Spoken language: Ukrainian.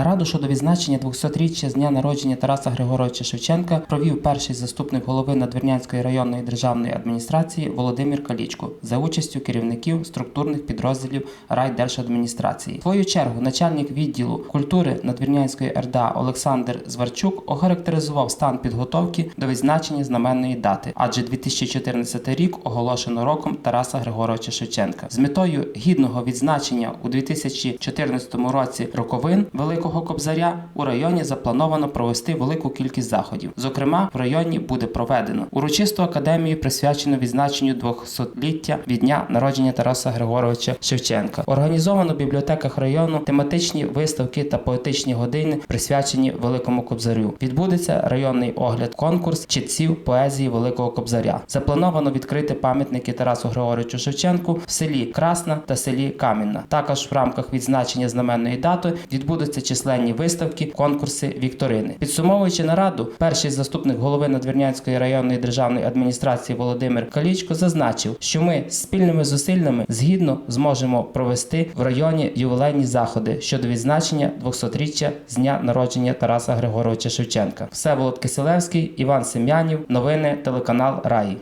Нараду щодо відзначення 200-річчя з дня народження Тараса Григоровича Шевченка провів перший заступник голови Надвірнянської районної державної адміністрації Володимир Калічко за участю керівників структурних підрозділів райдержадміністрації. В свою чергу начальник відділу культури Надвірнянської РДА Олександр Зварчук охарактеризував стан підготовки до відзначення знаменної дати, адже 2014 рік оголошено роком Тараса Григоровича Шевченка з метою гідного відзначення у 2014 році роковин Великого Кобзаря у районі заплановано провести велику кількість заходів. Зокрема, в районі буде проведено урочисту академію, присвячену відзначенню 200-ліття від дня народження Тараса Григоровича Шевченка. Організовано в бібліотеках району тематичні виставки та поетичні години, присвячені Великому Кобзарю. Відбудеться районний огляд конкурс читців поезії Великого Кобзаря. Заплановано відкрити пам'ятники Тарасу Григоровичу Шевченку в селі Красна та селі Камінна. Також в рамках відзначення знаменної дати відбудуться численні виставки, конкурси, вікторини. Підсумовуючи нараду, перший заступник голови Надвірнянської районної державної адміністрації Володимир Калічко зазначив, що ми спільними зусиллями згідно зможемо провести в районі ювілейні заходи щодо відзначення 200-річчя з дня народження Тараса Григоровича Шевченка. Всеволод Киселевський, Іван Сем'янів, новини телеканал Раї.